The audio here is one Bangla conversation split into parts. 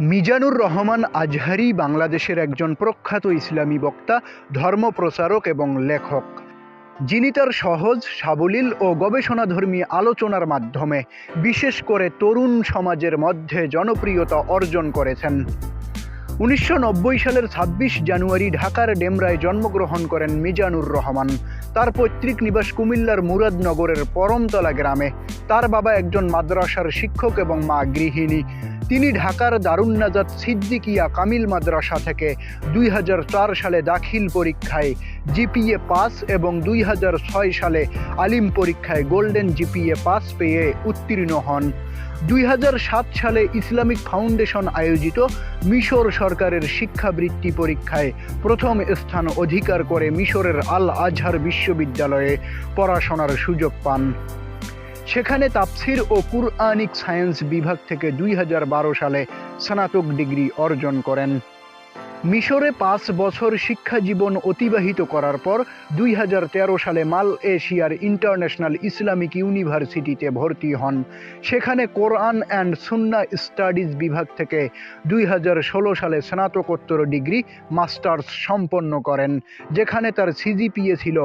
মিজানুর রহমান আজহারি বাংলাদেশের একজন প্রখ্যাত ইসলামী বক্তা, ধর্মপ্রচারক এবং লেখক। যিনি তার সহজ, সাবলীল ও গবেষণাধর্মী আলোচনার মাধ্যমে বিশেষ করে তরুণ সমাজের মধ্যে জনপ্রিয়তা অর্জন করেছেন। উনিশশো নব্বই সালের ছাব্বিশ জানুয়ারি ঢাকার ডেমরায় জন্মগ্রহণ করেন মিজানুর রহমান। তার পৈতৃক নিবাস কুমিল্লার মুরাদনগরের পরমতলা গ্রামে। তার বাবা একজন মাদ্রাসার শিক্ষক এবং মা গৃহিণী। তিনি ঢাকার দারুন্নাজাত সিদ্দিকিয়া কামিল মাদ্রাসা থেকে দুই হাজার চার সালে দাখিল পরীক্ষায় জিপিএ পাস এবং দুই হাজার ছয় সালে আলিম পরীক্ষায় গোল্ডেন জিপিএ পাস পেয়ে উত্তীর্ণ হন। দুই হাজার সাত সালে ইসলামিক ফাউন্ডেশন আয়োজিত মিশর সরকারের শিক্ষাবৃত্তি পরীক্ষায় প্রথম স্থান অধিকার করে মিশরের আল আজহার বিশ্ববিদ্যালয়ে পড়াশোনার সুযোগ পান। সেখানে তাফসির ও কুরআনিক সায়েন্স বিভাগ থেকে দুই হাজার বারো সালে স্নাতক ডিগ্রি অর্জন করেন। মিশরে পাঁচ বছর শিক্ষা জীবন অতিবাহিত করার পর দুই হাজার তেরো সালে মাল এশিয়ার ইন্টারন্যাশনাল ইসলামিক ইউনিভার্সিটিতে ভর্তি হন। সেখানে কোরআন অ্যান্ড সুন্না স্টাডিজ বিভাগ থেকে দুই হাজার ষোলো সালে স্নাতকোত্তর ডিগ্রি, মাস্টার্স সম্পন্ন করেন, যেখানে তার সিজিপিএ ছিল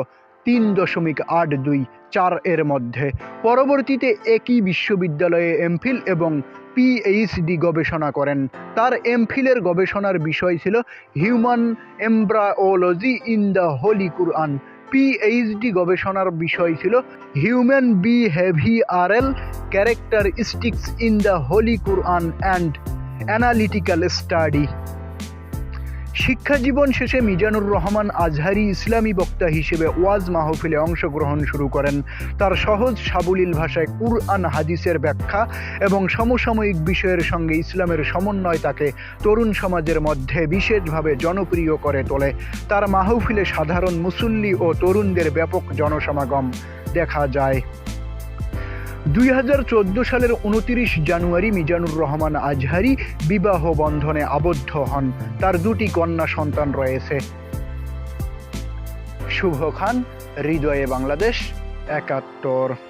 তিন দশমিক আট দুই চার এর মধ্যে। পরবর্তীতে একই বিশ্ববিদ্যালয়ে এমফিল এবং পিএইচডি গবেষণা করেন। তার এমফিলের গবেষণার বিষয় ছিল human embryology in the holy Quran. PhD গবেষণার বিষয় ছিল human behavioural characteristics in the holy Quran and analytical study. শিক্ষা জীবন শেষে মিজানুর রহমান আজহারি ইসলামী বক্তা হিসেবে ওয়াজ মাহফিলে অংশগ্রহণ শুরু করেন। তার সহজ সাবলীল ভাষায় কুরআন হাদিসের ব্যাখ্যা এবং সমসাময়িক বিষয়ের সঙ্গে ইসলামের সমন্বয় তাকে তরুণ সমাজের মধ্যে বিশেষভাবে জনপ্রিয় করে তোলে। তার মাহফিলে সাধারণ মুসল্লি ও তরুণদের ব্যাপক জনসমাগম দেখা যায়। দুই হাজার চোদ্দ সালের উনতিরিশ জানুয়ারি মিজানুর রহমান আজহারি বিবাহ বন্ধনে আবদ্ধ হন। তার দুটি কন্যা সন্তান রয়েছে। শুভ খান, হৃদয়ে বাংলাদেশ, একাত্তর।